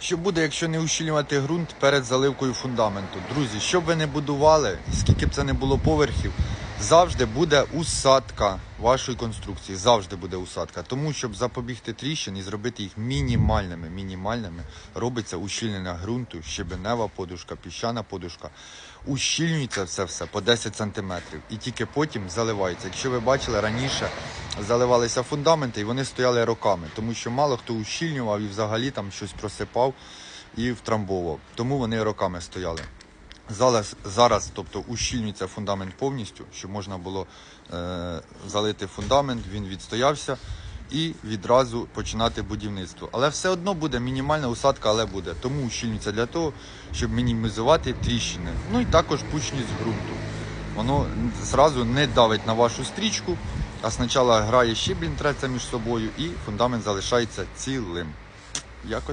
Що буде, якщо не ущільнювати ґрунт перед заливкою фундаменту? Друзі, що б ви не будували, скільки б це не було поверхів, завжди буде усадка вашої конструкції. Завжди буде усадка. Тому, щоб запобігти тріщин і зробити їх мінімальними, мінімальними, робиться ущільнення ґрунту, щебенева подушка, піщана подушка. Ущільнюється все все по 10 см і тільки потім заливається. Якщо ви бачили раніше, заливалися фундаменти і вони стояли роками, тому що мало хто ущільнював і взагалі там щось просипав і втрамбовував. Тому вони роками стояли. Зараз, зараз тобто, ущільнюється фундамент повністю, щоб можна було е, залити фундамент, він відстоявся і відразу починати будівництво. Але все одно буде мінімальна усадка, але буде. Тому ущільнюється для того, щоб мінімізувати тріщини. Ну і також пучність ґрунту. Воно зразу не давить на вашу стрічку, а спочатку грає щебінь треться між собою і фундамент залишається цілим. Якось